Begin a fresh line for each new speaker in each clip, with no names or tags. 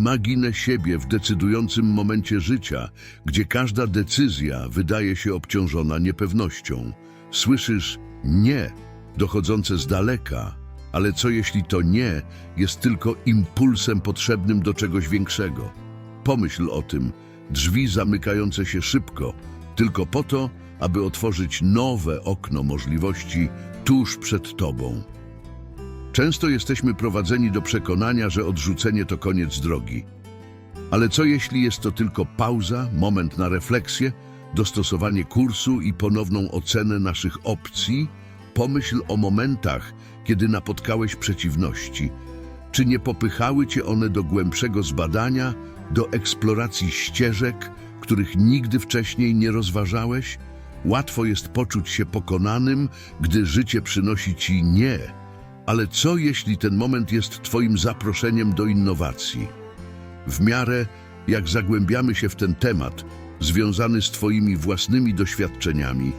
imaginę siebie w decydującym momencie życia, gdzie każda decyzja wydaje się obciążona niepewnością. Słyszysz nie, dochodzące z daleka, ale co jeśli to nie jest tylko impulsem potrzebnym do czegoś większego? Pomyśl o tym, drzwi zamykające się szybko, tylko po to, aby otworzyć nowe okno możliwości tuż przed tobą. Często jesteśmy prowadzeni do przekonania, że odrzucenie to koniec drogi. Ale co jeśli jest to tylko pauza, moment na refleksję, dostosowanie kursu i ponowną ocenę naszych opcji? Pomyśl o momentach, kiedy napotkałeś przeciwności. Czy nie popychały cię one do głębszego zbadania, do eksploracji ścieżek, których nigdy wcześniej nie rozważałeś? Łatwo jest poczuć się pokonanym, gdy życie przynosi ci nie. Ale co jeśli ten moment jest Twoim zaproszeniem do innowacji? W miarę jak zagłębiamy się w ten temat, związany z Twoimi własnymi doświadczeniami,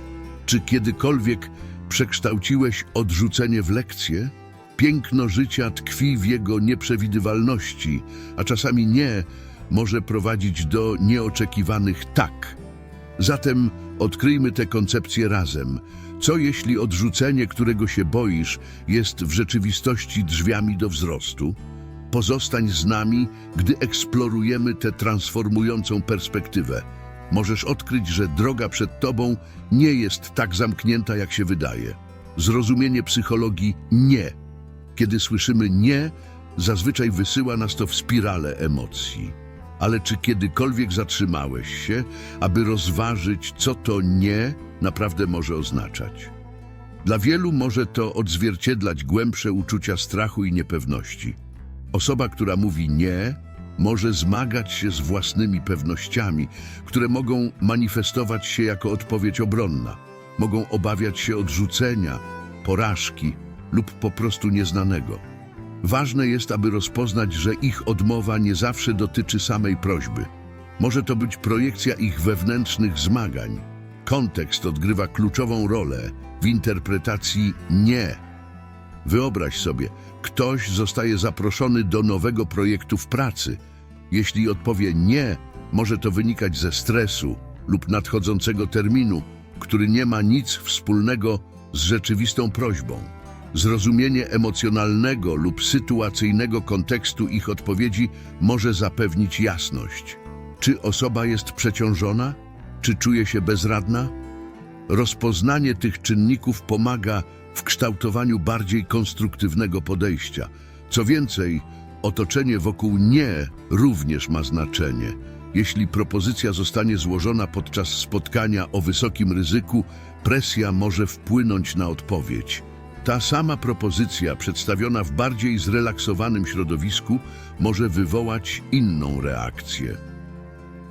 czy kiedykolwiek przekształciłeś odrzucenie w lekcję? Piękno życia tkwi w jego nieprzewidywalności, a czasami nie może prowadzić do nieoczekiwanych tak. Zatem odkryjmy tę koncepcję razem. Co jeśli odrzucenie, którego się boisz, jest w rzeczywistości drzwiami do wzrostu? Pozostań z nami, gdy eksplorujemy tę transformującą perspektywę. Możesz odkryć, że droga przed tobą nie jest tak zamknięta, jak się wydaje. Zrozumienie psychologii nie. Kiedy słyszymy nie, zazwyczaj wysyła nas to w spirale emocji. Ale czy kiedykolwiek zatrzymałeś się, aby rozważyć, co to nie naprawdę może oznaczać? Dla wielu może to odzwierciedlać głębsze uczucia strachu i niepewności. Osoba, która mówi nie, może zmagać się z własnymi pewnościami, które mogą manifestować się jako odpowiedź obronna. Mogą obawiać się odrzucenia, porażki lub po prostu nieznanego. Ważne jest, aby rozpoznać, że ich odmowa nie zawsze dotyczy samej prośby. Może to być projekcja ich wewnętrznych zmagań. Kontekst odgrywa kluczową rolę w interpretacji nie. Wyobraź sobie, ktoś zostaje zaproszony do nowego projektu w pracy. Jeśli odpowie nie, może to wynikać ze stresu lub nadchodzącego terminu, który nie ma nic wspólnego z rzeczywistą prośbą. Zrozumienie emocjonalnego lub sytuacyjnego kontekstu ich odpowiedzi może zapewnić jasność. Czy osoba jest przeciążona? Czy czuje się bezradna? Rozpoznanie tych czynników pomaga w kształtowaniu bardziej konstruktywnego podejścia. Co więcej, otoczenie wokół nie również ma znaczenie. Jeśli propozycja zostanie złożona podczas spotkania o wysokim ryzyku, presja może wpłynąć na odpowiedź. Ta sama propozycja przedstawiona w bardziej zrelaksowanym środowisku może wywołać inną reakcję.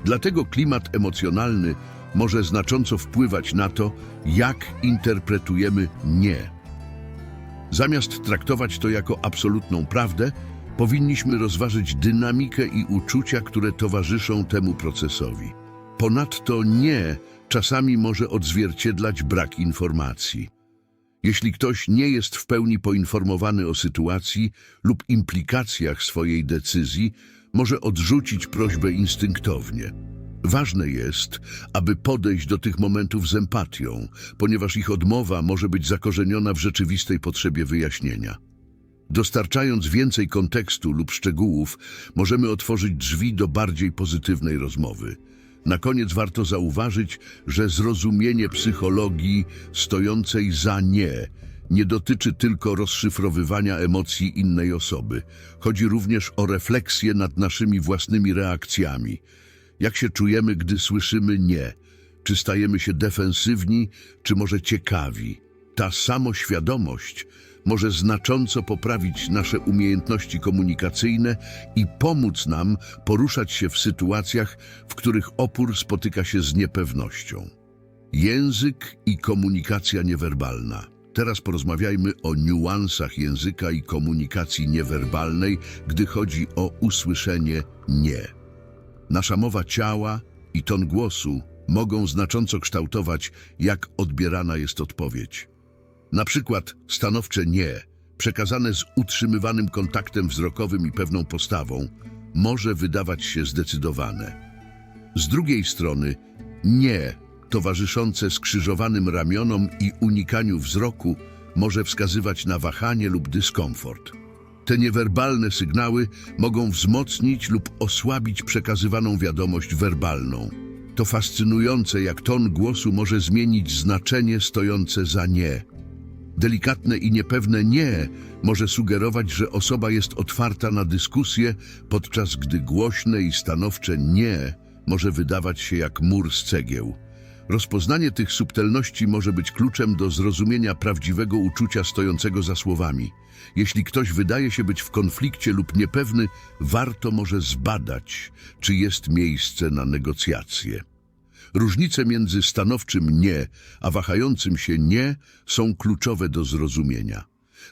Dlatego klimat emocjonalny może znacząco wpływać na to, jak interpretujemy nie. Zamiast traktować to jako absolutną prawdę, powinniśmy rozważyć dynamikę i uczucia, które towarzyszą temu procesowi. Ponadto nie czasami może odzwierciedlać brak informacji. Jeśli ktoś nie jest w pełni poinformowany o sytuacji lub implikacjach swojej decyzji, może odrzucić prośbę instynktownie. Ważne jest, aby podejść do tych momentów z empatią, ponieważ ich odmowa może być zakorzeniona w rzeczywistej potrzebie wyjaśnienia. Dostarczając więcej kontekstu lub szczegółów, możemy otworzyć drzwi do bardziej pozytywnej rozmowy. Na koniec warto zauważyć, że zrozumienie psychologii stojącej za nie nie dotyczy tylko rozszyfrowywania emocji innej osoby. Chodzi również o refleksję nad naszymi własnymi reakcjami. Jak się czujemy, gdy słyszymy nie? Czy stajemy się defensywni, czy może ciekawi? Ta samoświadomość może znacząco poprawić nasze umiejętności komunikacyjne i pomóc nam poruszać się w sytuacjach, w których opór spotyka się z niepewnością. Język i komunikacja niewerbalna. Teraz porozmawiajmy o niuansach języka i komunikacji niewerbalnej, gdy chodzi o usłyszenie nie. Nasza mowa ciała i ton głosu mogą znacząco kształtować, jak odbierana jest odpowiedź. Na przykład stanowcze nie, przekazane z utrzymywanym kontaktem wzrokowym i pewną postawą, może wydawać się zdecydowane. Z drugiej strony nie, towarzyszące skrzyżowanym ramionom i unikaniu wzroku, może wskazywać na wahanie lub dyskomfort. Te niewerbalne sygnały mogą wzmocnić lub osłabić przekazywaną wiadomość werbalną. To fascynujące, jak ton głosu może zmienić znaczenie stojące za nie. Delikatne i niepewne nie może sugerować, że osoba jest otwarta na dyskusję, podczas gdy głośne i stanowcze nie może wydawać się jak mur z cegieł. Rozpoznanie tych subtelności może być kluczem do zrozumienia prawdziwego uczucia stojącego za słowami. Jeśli ktoś wydaje się być w konflikcie lub niepewny, warto może zbadać, czy jest miejsce na negocjacje. Różnice między stanowczym nie a wahającym się nie są kluczowe do zrozumienia.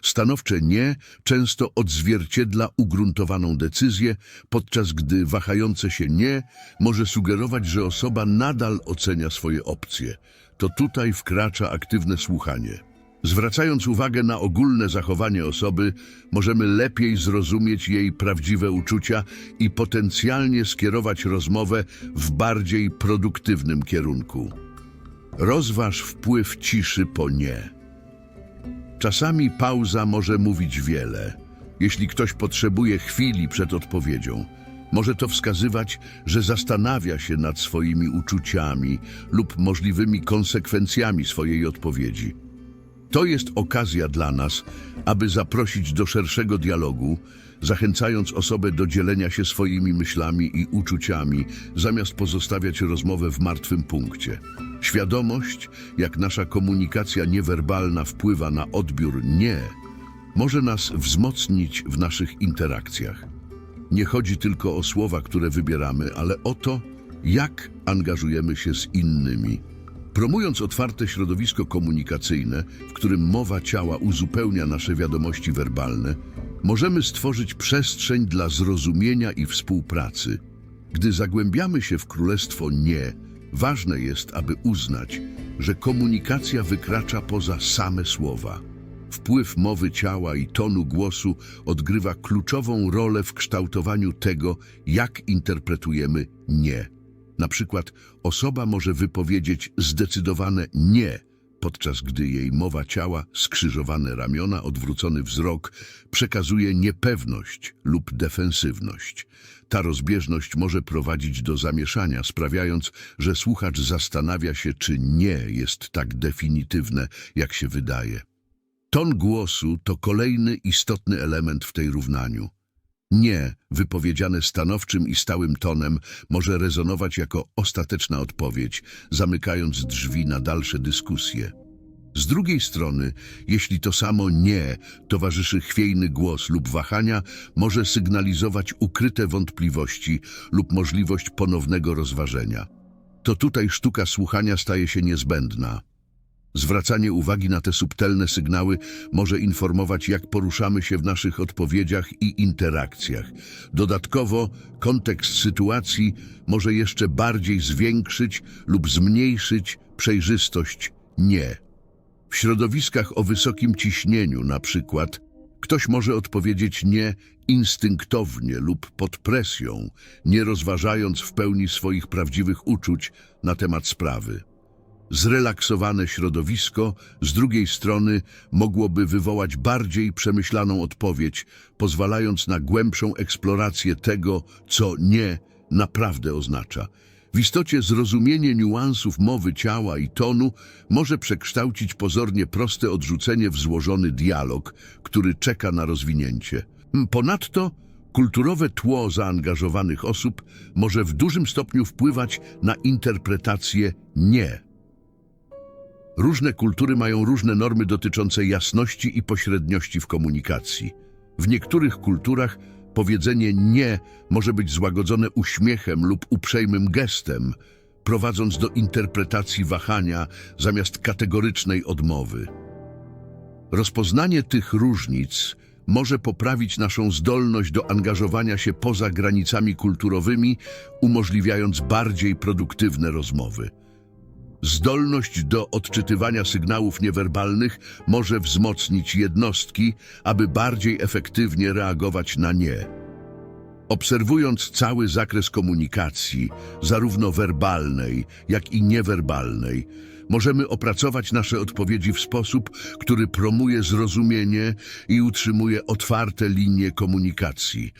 Stanowcze nie często odzwierciedla ugruntowaną decyzję, podczas gdy wahające się nie może sugerować, że osoba nadal ocenia swoje opcje. To tutaj wkracza aktywne słuchanie. Zwracając uwagę na ogólne zachowanie osoby, możemy lepiej zrozumieć jej prawdziwe uczucia i potencjalnie skierować rozmowę w bardziej produktywnym kierunku. Rozważ wpływ ciszy po nie. Czasami pauza może mówić wiele. Jeśli ktoś potrzebuje chwili przed odpowiedzią, może to wskazywać, że zastanawia się nad swoimi uczuciami lub możliwymi konsekwencjami swojej odpowiedzi. To jest okazja dla nas, aby zaprosić do szerszego dialogu, zachęcając osobę do dzielenia się swoimi myślami i uczuciami, zamiast pozostawiać rozmowę w martwym punkcie. Świadomość, jak nasza komunikacja niewerbalna wpływa na odbiór nie, może nas wzmocnić w naszych interakcjach. Nie chodzi tylko o słowa, które wybieramy, ale o to, jak angażujemy się z innymi. Promując otwarte środowisko komunikacyjne, w którym mowa ciała uzupełnia nasze wiadomości werbalne, możemy stworzyć przestrzeń dla zrozumienia i współpracy. Gdy zagłębiamy się w królestwo nie, ważne jest, aby uznać, że komunikacja wykracza poza same słowa. Wpływ mowy ciała i tonu głosu odgrywa kluczową rolę w kształtowaniu tego, jak interpretujemy nie. Na przykład osoba może wypowiedzieć zdecydowane nie, podczas gdy jej mowa ciała, skrzyżowane ramiona, odwrócony wzrok przekazuje niepewność lub defensywność. Ta rozbieżność może prowadzić do zamieszania, sprawiając, że słuchacz zastanawia się, czy nie jest tak definitywne, jak się wydaje. Ton głosu to kolejny istotny element w tej równaniu. Nie, wypowiedziane stanowczym i stałym tonem, może rezonować jako ostateczna odpowiedź, zamykając drzwi na dalsze dyskusje. Z drugiej strony, jeśli to samo nie towarzyszy chwiejny głos lub wahania, może sygnalizować ukryte wątpliwości lub możliwość ponownego rozważenia. To tutaj sztuka słuchania staje się niezbędna. Zwracanie uwagi na te subtelne sygnały może informować, jak poruszamy się w naszych odpowiedziach i interakcjach. Dodatkowo, kontekst sytuacji może jeszcze bardziej zwiększyć lub zmniejszyć przejrzystość nie. W środowiskach o wysokim ciśnieniu, na przykład, ktoś może odpowiedzieć nie instynktownie lub pod presją, nie rozważając w pełni swoich prawdziwych uczuć na temat sprawy. Zrelaksowane środowisko, z drugiej strony, mogłoby wywołać bardziej przemyślaną odpowiedź, pozwalając na głębszą eksplorację tego, co nie naprawdę oznacza. W istocie zrozumienie niuansów mowy ciała i tonu może przekształcić pozornie proste odrzucenie w złożony dialog, który czeka na rozwinięcie. Ponadto kulturowe tło zaangażowanych osób może w dużym stopniu wpływać na interpretację nie. Różne kultury mają różne normy dotyczące jasności i pośredniości w komunikacji. W niektórych kulturach powiedzenie nie może być złagodzone uśmiechem lub uprzejmym gestem, prowadząc do interpretacji wahania zamiast kategorycznej odmowy. Rozpoznanie tych różnic może poprawić naszą zdolność do angażowania się poza granicami kulturowymi, umożliwiając bardziej produktywne rozmowy. Zdolność do odczytywania sygnałów niewerbalnych może wzmocnić jednostki, aby bardziej efektywnie reagować na nie. Obserwując cały zakres komunikacji, zarówno werbalnej, jak i niewerbalnej, możemy opracować nasze odpowiedzi w sposób, który promuje zrozumienie i utrzymuje otwarte linie komunikacji.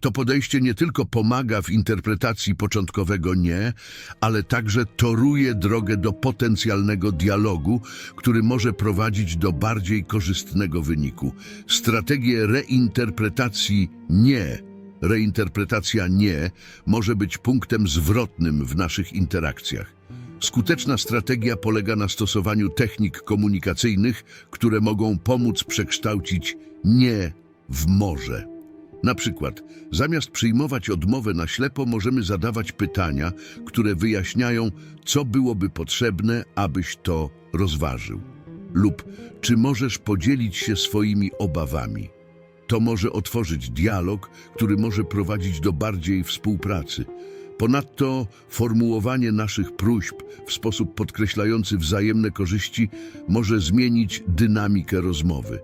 To podejście nie tylko pomaga w interpretacji początkowego nie, ale także toruje drogę do potencjalnego dialogu, który może prowadzić do bardziej korzystnego wyniku. Strategie reinterpretacji nie Reinterpretacja nie może być punktem zwrotnym w naszych interakcjach. Skuteczna strategia polega na stosowaniu technik komunikacyjnych, które mogą pomóc przekształcić nie w może. Na przykład, zamiast przyjmować odmowę na ślepo, możemy zadawać pytania, które wyjaśniają, co byłoby potrzebne, abyś to rozważył. Lub czy możesz podzielić się swoimi obawami. To może otworzyć dialog, który może prowadzić do bardziej współpracy. Ponadto formułowanie naszych próśb w sposób podkreślający wzajemne korzyści może zmienić dynamikę rozmowy.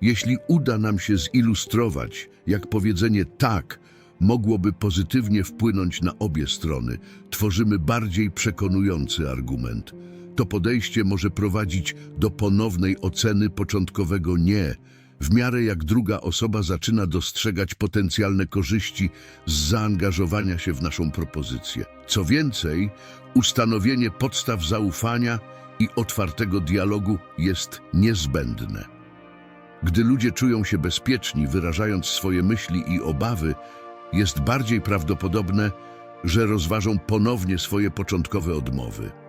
Jeśli uda nam się zilustrować, jak powiedzenie tak mogłoby pozytywnie wpłynąć na obie strony, tworzymy bardziej przekonujący argument. To podejście może prowadzić do ponownej oceny początkowego nie, w miarę jak druga osoba zaczyna dostrzegać potencjalne korzyści z zaangażowania się w naszą propozycję. Co więcej, ustanowienie podstaw zaufania i otwartego dialogu jest niezbędne. Gdy ludzie czują się bezpieczni, wyrażając swoje myśli i obawy, jest bardziej prawdopodobne, że rozważą ponownie swoje początkowe odmowy.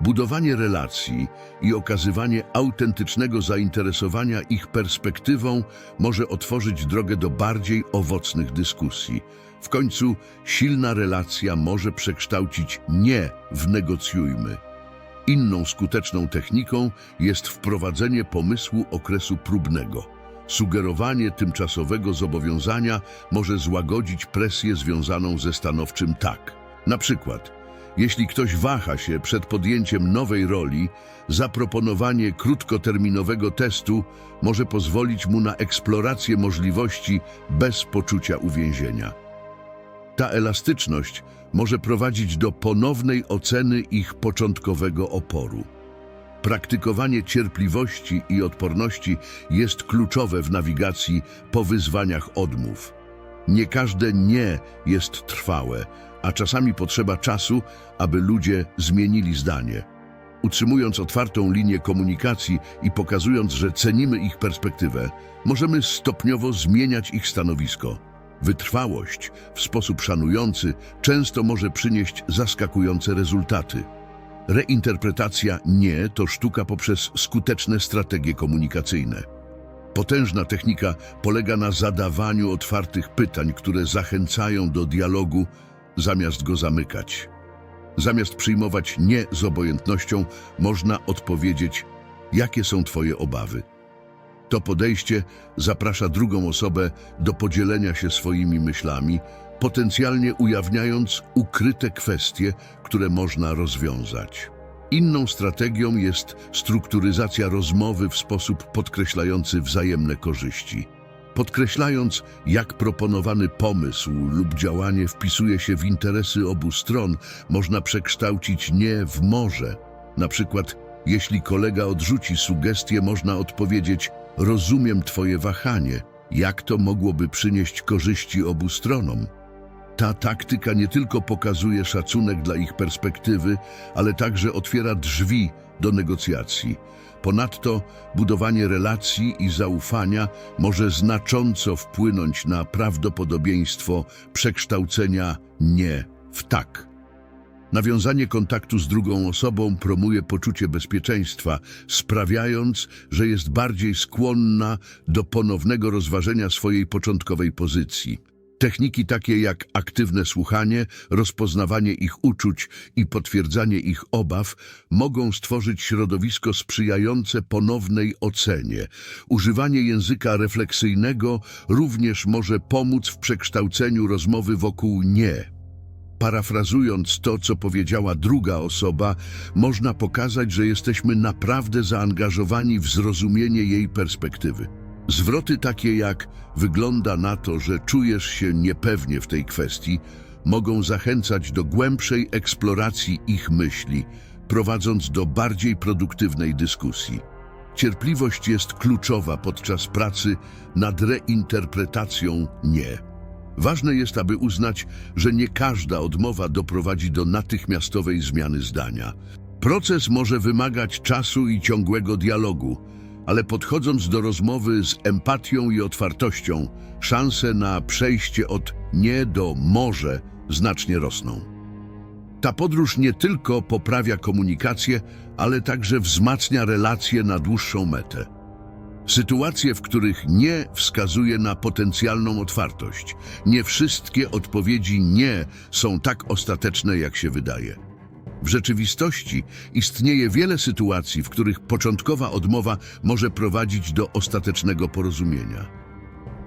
Budowanie relacji i okazywanie autentycznego zainteresowania ich perspektywą może otworzyć drogę do bardziej owocnych dyskusji. W końcu silna relacja może przekształcić nie w negocjujmy. Inną skuteczną techniką jest wprowadzenie pomysłu okresu próbnego. Sugerowanie tymczasowego zobowiązania może złagodzić presję związaną ze stanowczym tak. Na przykład, jeśli ktoś waha się przed podjęciem nowej roli, zaproponowanie krótkoterminowego testu może pozwolić mu na eksplorację możliwości bez poczucia uwięzienia. Ta elastyczność może prowadzić do ponownej oceny ich początkowego oporu. Praktykowanie cierpliwości i odporności jest kluczowe w nawigacji po wyzwaniach odmów. Nie każde nie jest trwałe, a czasami potrzeba czasu, aby ludzie zmienili zdanie. Utrzymując otwartą linię komunikacji i pokazując, że cenimy ich perspektywę, możemy stopniowo zmieniać ich stanowisko. Wytrwałość w sposób szanujący często może przynieść zaskakujące rezultaty. Reinterpretacja nie to sztuka poprzez skuteczne strategie komunikacyjne. Potężna technika polega na zadawaniu otwartych pytań, które zachęcają do dialogu, zamiast go zamykać. Zamiast przyjmować nie z obojętnością, można odpowiedzieć, jakie są Twoje obawy. To podejście zaprasza drugą osobę do podzielenia się swoimi myślami, potencjalnie ujawniając ukryte kwestie, które można rozwiązać. Inną strategią jest strukturyzacja rozmowy w sposób podkreślający wzajemne korzyści. Podkreślając, jak proponowany pomysł lub działanie wpisuje się w interesy obu stron, można przekształcić nie w może. Na przykład, jeśli kolega odrzuci sugestię, można odpowiedzieć: Rozumiem Twoje wahanie. Jak to mogłoby przynieść korzyści obu stronom? Ta taktyka nie tylko pokazuje szacunek dla ich perspektywy, ale także otwiera drzwi do negocjacji. Ponadto budowanie relacji i zaufania może znacząco wpłynąć na prawdopodobieństwo przekształcenia nie w tak. Nawiązanie kontaktu z drugą osobą promuje poczucie bezpieczeństwa, sprawiając, że jest bardziej skłonna do ponownego rozważenia swojej początkowej pozycji. Techniki takie jak aktywne słuchanie, rozpoznawanie ich uczuć i potwierdzanie ich obaw mogą stworzyć środowisko sprzyjające ponownej ocenie. Używanie języka refleksyjnego również może pomóc w przekształceniu rozmowy wokół nie. Parafrazując to, co powiedziała druga osoba, można pokazać, że jesteśmy naprawdę zaangażowani w zrozumienie jej perspektywy. Zwroty takie jak wygląda na to, że czujesz się niepewnie w tej kwestii, mogą zachęcać do głębszej eksploracji ich myśli, prowadząc do bardziej produktywnej dyskusji. Cierpliwość jest kluczowa podczas pracy nad reinterpretacją nie. Ważne jest, aby uznać, że nie każda odmowa doprowadzi do natychmiastowej zmiany zdania. Proces może wymagać czasu i ciągłego dialogu, ale podchodząc do rozmowy z empatią i otwartością, szanse na przejście od nie do może znacznie rosną. Ta podróż nie tylko poprawia komunikację, ale także wzmacnia relacje na dłuższą metę. Sytuacje, w których nie wskazuje na potencjalną otwartość. Nie wszystkie odpowiedzi nie są tak ostateczne, jak się wydaje. W rzeczywistości istnieje wiele sytuacji, w których początkowa odmowa może prowadzić do ostatecznego porozumienia.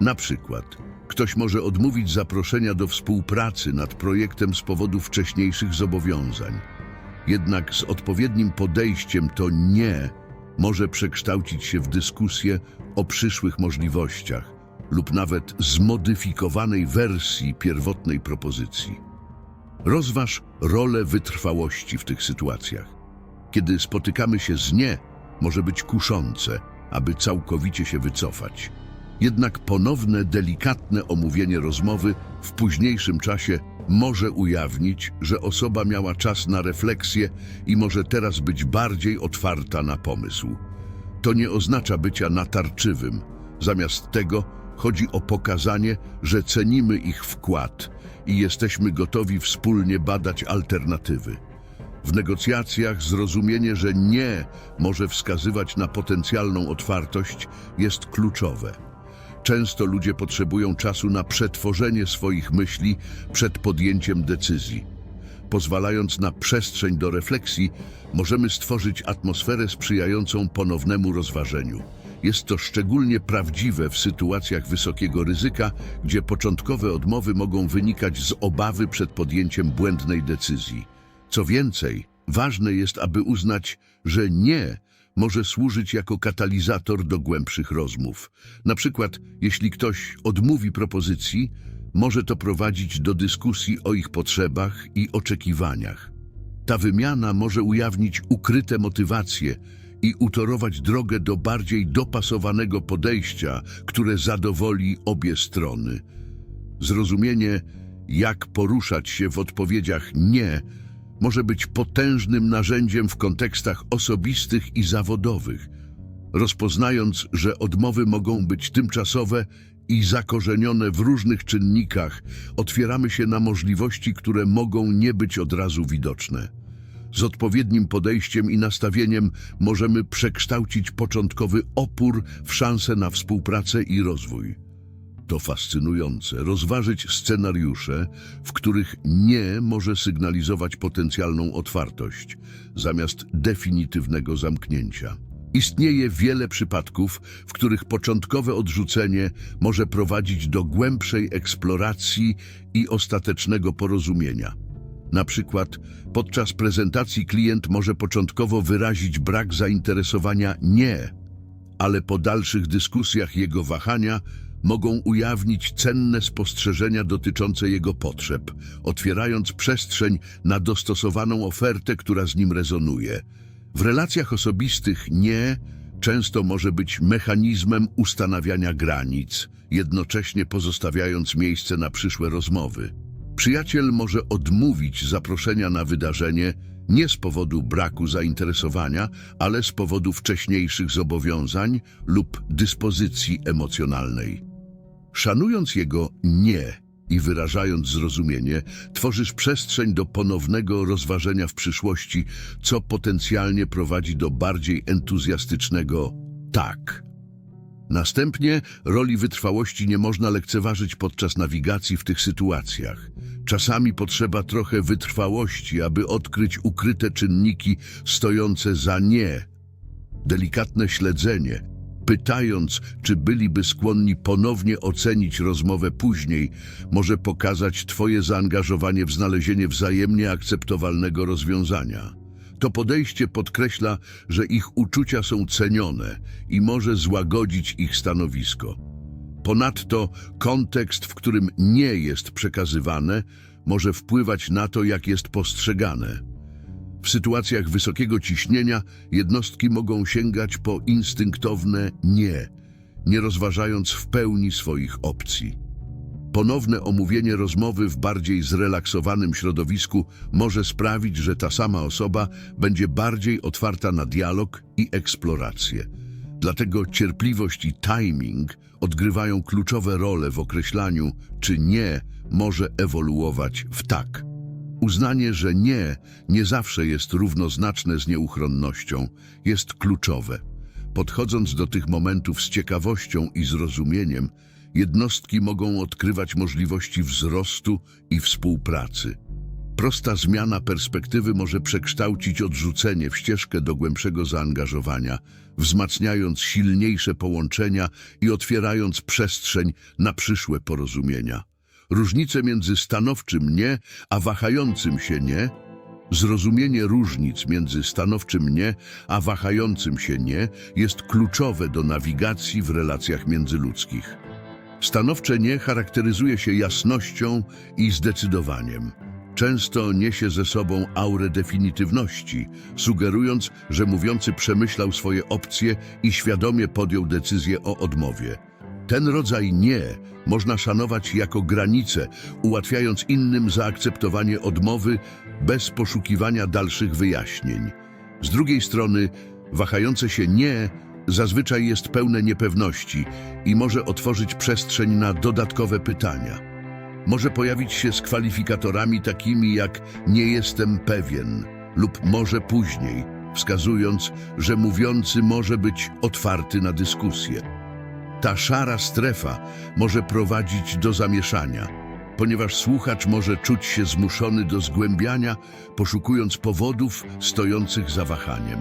Na przykład, ktoś może odmówić zaproszenia do współpracy nad projektem z powodu wcześniejszych zobowiązań. Jednak z odpowiednim podejściem to nie może przekształcić się w dyskusję o przyszłych możliwościach lub nawet zmodyfikowanej wersji pierwotnej propozycji. Rozważ rolę wytrwałości w tych sytuacjach. Kiedy spotykamy się z nie, może być kuszące, aby całkowicie się wycofać. Jednak ponowne, delikatne omówienie rozmowy w późniejszym czasie może ujawnić, że osoba miała czas na refleksję i może teraz być bardziej otwarta na pomysł. To nie oznacza bycia natarczywym. Zamiast tego chodzi o pokazanie, że cenimy ich wkład i jesteśmy gotowi wspólnie badać alternatywy. W negocjacjach zrozumienie, że nie może wskazywać na potencjalną otwartość, jest kluczowe. Często ludzie potrzebują czasu na przetworzenie swoich myśli przed podjęciem decyzji. Pozwalając na przestrzeń do refleksji, możemy stworzyć atmosferę sprzyjającą ponownemu rozważeniu. Jest to szczególnie prawdziwe w sytuacjach wysokiego ryzyka, gdzie początkowe odmowy mogą wynikać z obawy przed podjęciem błędnej decyzji. Co więcej, ważne jest, aby uznać, że nie może służyć jako katalizator do głębszych rozmów. Na przykład, jeśli ktoś odmówi propozycji, może to prowadzić do dyskusji o ich potrzebach i oczekiwaniach. Ta wymiana może ujawnić ukryte motywacje i utorować drogę do bardziej dopasowanego podejścia, które zadowoli obie strony. Zrozumienie, jak poruszać się w odpowiedziach nie, może być potężnym narzędziem w kontekstach osobistych i zawodowych. Rozpoznając, że odmowy mogą być tymczasowe i zakorzenione w różnych czynnikach, otwieramy się na możliwości, które mogą nie być od razu widoczne. Z odpowiednim podejściem i nastawieniem możemy przekształcić początkowy opór w szansę na współpracę i rozwój. To fascynujące rozważyć scenariusze, w których nie może sygnalizować potencjalną otwartość, zamiast definitywnego zamknięcia. Istnieje wiele przypadków, w których początkowe odrzucenie może prowadzić do głębszej eksploracji i ostatecznego porozumienia. Na przykład podczas prezentacji klient może początkowo wyrazić brak zainteresowania nie, ale po dalszych dyskusjach jego wahania mogą ujawnić cenne spostrzeżenia dotyczące jego potrzeb, otwierając przestrzeń na dostosowaną ofertę, która z nim rezonuje. W relacjach osobistych nie często może być mechanizmem ustanawiania granic, jednocześnie pozostawiając miejsce na przyszłe rozmowy. Przyjaciel może odmówić zaproszenia na wydarzenie nie z powodu braku zainteresowania, ale z powodu wcześniejszych zobowiązań lub dyspozycji emocjonalnej. Szanując jego nie i wyrażając zrozumienie, tworzysz przestrzeń do ponownego rozważenia w przyszłości, co potencjalnie prowadzi do bardziej entuzjastycznego tak. Następnie roli wytrwałości nie można lekceważyć podczas nawigacji w tych sytuacjach. Czasami potrzeba trochę wytrwałości, aby odkryć ukryte czynniki stojące za nie. Delikatne śledzenie, pytając, czy byliby skłonni ponownie ocenić rozmowę później, może pokazać Twoje zaangażowanie w znalezienie wzajemnie akceptowalnego rozwiązania. To podejście podkreśla, że ich uczucia są cenione i może złagodzić ich stanowisko. Ponadto kontekst, w którym nie jest przekazywane, może wpływać na to, jak jest postrzegane. W sytuacjach wysokiego ciśnienia jednostki mogą sięgać po instynktowne nie, nie rozważając w pełni swoich opcji. Ponowne omówienie rozmowy w bardziej zrelaksowanym środowisku może sprawić, że ta sama osoba będzie bardziej otwarta na dialog i eksplorację. Dlatego cierpliwość i timing odgrywają kluczowe role w określaniu, czy nie może ewoluować w tak. Uznanie, że nie nie zawsze jest równoznaczne z nieuchronnością, jest kluczowe. Podchodząc do tych momentów z ciekawością i zrozumieniem, jednostki mogą odkrywać możliwości wzrostu i współpracy. Prosta zmiana perspektywy może przekształcić odrzucenie w ścieżkę do głębszego zaangażowania, wzmacniając silniejsze połączenia i otwierając przestrzeń na przyszłe porozumienia. Różnice między stanowczym nie a wahającym się nie Zrozumienie różnic między stanowczym nie a wahającym się nie jest kluczowe do nawigacji w relacjach międzyludzkich. Stanowcze nie charakteryzuje się jasnością i zdecydowaniem. Często niesie ze sobą aurę definitywności, sugerując, że mówiący przemyślał swoje opcje i świadomie podjął decyzję o odmowie. Ten rodzaj nie można szanować jako granicę, ułatwiając innym zaakceptowanie odmowy bez poszukiwania dalszych wyjaśnień. Z drugiej strony, wahające się nie zazwyczaj jest pełne niepewności i może otworzyć przestrzeń na dodatkowe pytania. Może pojawić się z kwalifikatorami takimi jak nie jestem pewien lub może później, wskazując, że mówiący może być otwarty na dyskusję. Ta szara strefa może prowadzić do zamieszania, ponieważ słuchacz może czuć się zmuszony do zgłębiania, poszukując powodów stojących za wahaniem.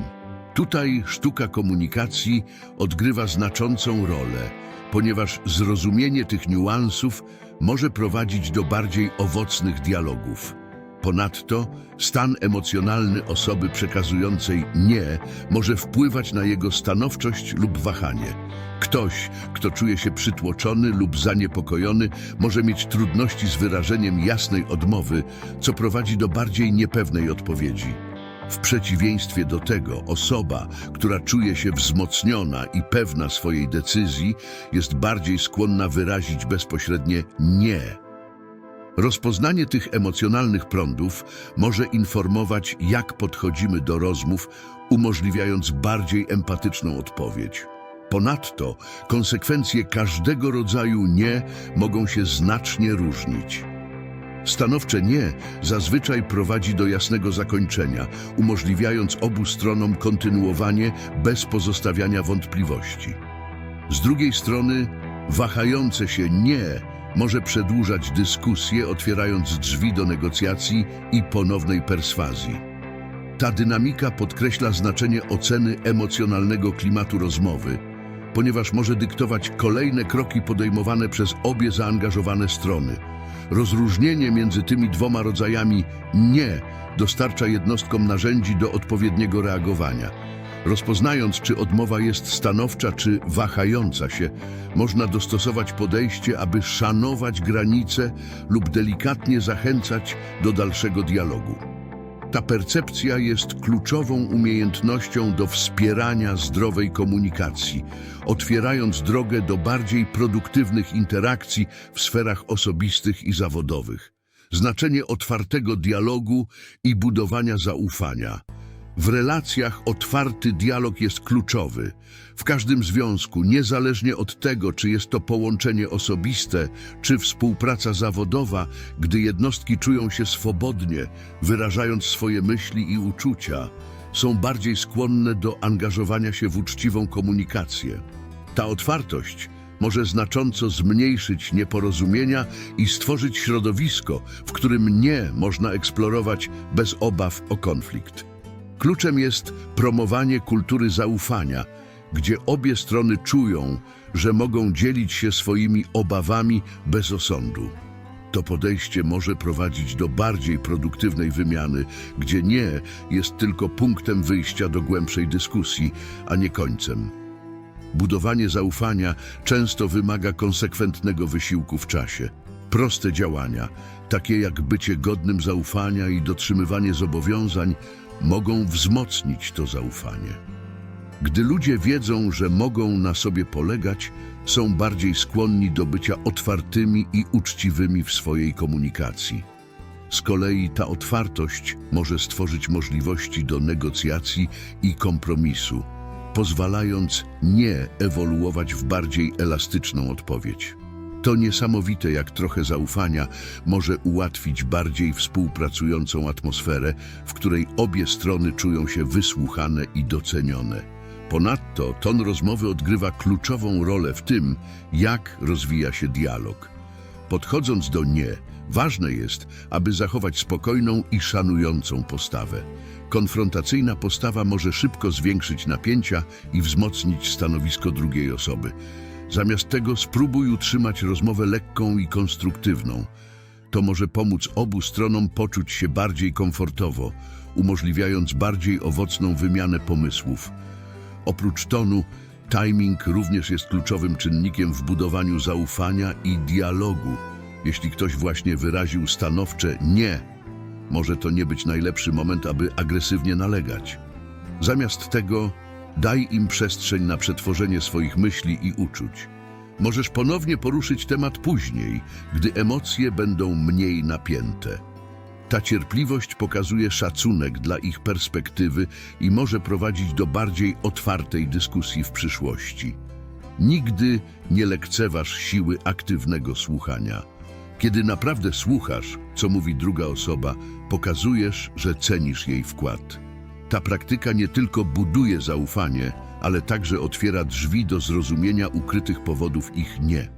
Tutaj sztuka komunikacji odgrywa znaczącą rolę, ponieważ zrozumienie tych niuansów może prowadzić do bardziej owocnych dialogów. Ponadto stan emocjonalny osoby przekazującej nie może wpływać na jego stanowczość lub wahanie. Ktoś, kto czuje się przytłoczony lub zaniepokojony, może mieć trudności z wyrażeniem jasnej odmowy, co prowadzi do bardziej niepewnej odpowiedzi. W przeciwieństwie do tego osoba, która czuje się wzmocniona i pewna swojej decyzji, jest bardziej skłonna wyrazić bezpośrednie nie. Rozpoznanie tych emocjonalnych prądów może informować, jak podchodzimy do rozmów, umożliwiając bardziej empatyczną odpowiedź. Ponadto konsekwencje każdego rodzaju nie mogą się znacznie różnić. Stanowcze nie zazwyczaj prowadzi do jasnego zakończenia, umożliwiając obu stronom kontynuowanie bez pozostawiania wątpliwości. Z drugiej strony, wahające się nie może przedłużać dyskusję, otwierając drzwi do negocjacji i ponownej perswazji. Ta dynamika podkreśla znaczenie oceny emocjonalnego klimatu rozmowy, ponieważ może dyktować kolejne kroki podejmowane przez obie zaangażowane strony. Rozróżnienie między tymi dwoma rodzajami nie dostarcza jednostkom narzędzi do odpowiedniego reagowania. Rozpoznając, czy odmowa jest stanowcza, czy wahająca się, można dostosować podejście, aby szanować granice lub delikatnie zachęcać do dalszego dialogu. Ta percepcja jest kluczową umiejętnością do wspierania zdrowej komunikacji, otwierając drogę do bardziej produktywnych interakcji w sferach osobistych i zawodowych. Znaczenie otwartego dialogu i budowania zaufania. W relacjach otwarty dialog jest kluczowy. W każdym związku, niezależnie od tego, czy jest to połączenie osobiste, czy współpraca zawodowa, gdy jednostki czują się swobodnie, wyrażając swoje myśli i uczucia, są bardziej skłonne do angażowania się w uczciwą komunikację. Ta otwartość może znacząco zmniejszyć nieporozumienia i stworzyć środowisko, w którym nie można eksplorować bez obaw o konflikt. Kluczem jest promowanie kultury zaufania, gdzie obie strony czują, że mogą dzielić się swoimi obawami bez osądu. To podejście może prowadzić do bardziej produktywnej wymiany, gdzie nie jest tylko punktem wyjścia do głębszej dyskusji, a nie końcem. Budowanie zaufania często wymaga konsekwentnego wysiłku w czasie. Proste działania, takie jak bycie godnym zaufania i dotrzymywanie zobowiązań, mogą wzmocnić to zaufanie. Gdy ludzie wiedzą, że mogą na sobie polegać, są bardziej skłonni do bycia otwartymi i uczciwymi w swojej komunikacji. Z kolei ta otwartość może stworzyć możliwości do negocjacji i kompromisu, pozwalając nie ewoluować w bardziej elastyczną odpowiedź. To niesamowite, jak trochę zaufania może ułatwić bardziej współpracującą atmosferę, w której obie strony czują się wysłuchane i docenione. Ponadto ton rozmowy odgrywa kluczową rolę w tym, jak rozwija się dialog. Podchodząc do nie, ważne jest, aby zachować spokojną i szanującą postawę. Konfrontacyjna postawa może szybko zwiększyć napięcia i wzmocnić stanowisko drugiej osoby. Zamiast tego spróbuj utrzymać rozmowę lekką i konstruktywną. To może pomóc obu stronom poczuć się bardziej komfortowo, umożliwiając bardziej owocną wymianę pomysłów. Oprócz tonu, timing również jest kluczowym czynnikiem w budowaniu zaufania i dialogu. Jeśli ktoś właśnie wyraził stanowcze nie, może to nie być najlepszy moment, aby agresywnie nalegać. Zamiast tego daj im przestrzeń na przetworzenie swoich myśli i uczuć. Możesz ponownie poruszyć temat później, gdy emocje będą mniej napięte. Ta cierpliwość pokazuje szacunek dla ich perspektywy i może prowadzić do bardziej otwartej dyskusji w przyszłości. Nigdy nie lekceważ siły aktywnego słuchania. Kiedy naprawdę słuchasz, co mówi druga osoba, pokazujesz, że cenisz jej wkład. Ta praktyka nie tylko buduje zaufanie, ale także otwiera drzwi do zrozumienia ukrytych powodów ich nie.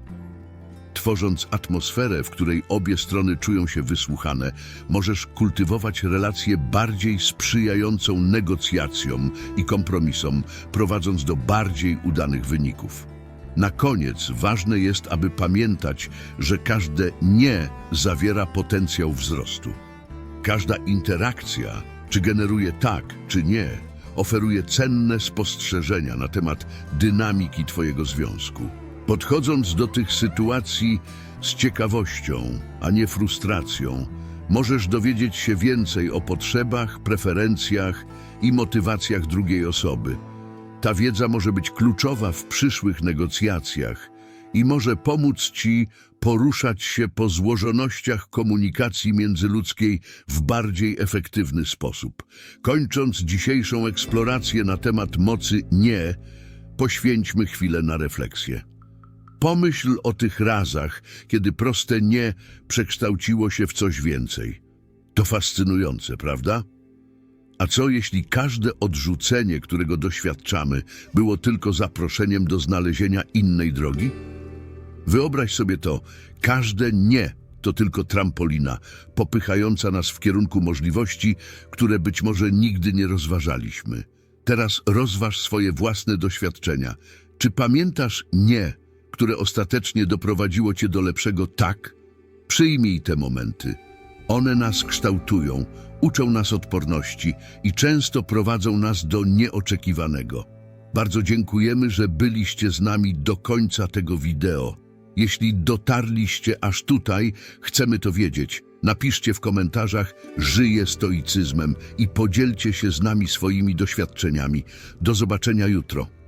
Tworząc atmosferę, w której obie strony czują się wysłuchane, możesz kultywować relację bardziej sprzyjającą negocjacjom i kompromisom, prowadząc do bardziej udanych wyników. Na koniec ważne jest, aby pamiętać, że każde nie zawiera potencjał wzrostu. Każda interakcja, czy generuje tak, czy nie, oferuje cenne spostrzeżenia na temat dynamiki Twojego związku. Podchodząc do tych sytuacji z ciekawością, a nie frustracją, możesz dowiedzieć się więcej o potrzebach, preferencjach i motywacjach drugiej osoby. Ta wiedza może być kluczowa w przyszłych negocjacjach i może pomóc Ci poruszać się po złożonościach komunikacji międzyludzkiej w bardziej efektywny sposób. Kończąc dzisiejszą eksplorację na temat mocy nie, poświęćmy chwilę na refleksję. Pomyśl o tych razach, kiedy proste nie przekształciło się w coś więcej. To fascynujące, prawda? A co jeśli każde odrzucenie, którego doświadczamy, było tylko zaproszeniem do znalezienia innej drogi? Wyobraź sobie to, każde nie to tylko trampolina, popychająca nas w kierunku możliwości, które być może nigdy nie rozważaliśmy. Teraz rozważ swoje własne doświadczenia. Czy pamiętasz nie, które ostatecznie doprowadziło cię do lepszego tak? Przyjmij te momenty. One nas kształtują, uczą nas odporności i często prowadzą nas do nieoczekiwanego. Bardzo dziękujemy, że byliście z nami do końca tego wideo. Jeśli dotarliście aż tutaj, chcemy to wiedzieć. Napiszcie w komentarzach Żyję stoicyzmem i podzielcie się z nami swoimi doświadczeniami. Do zobaczenia jutro.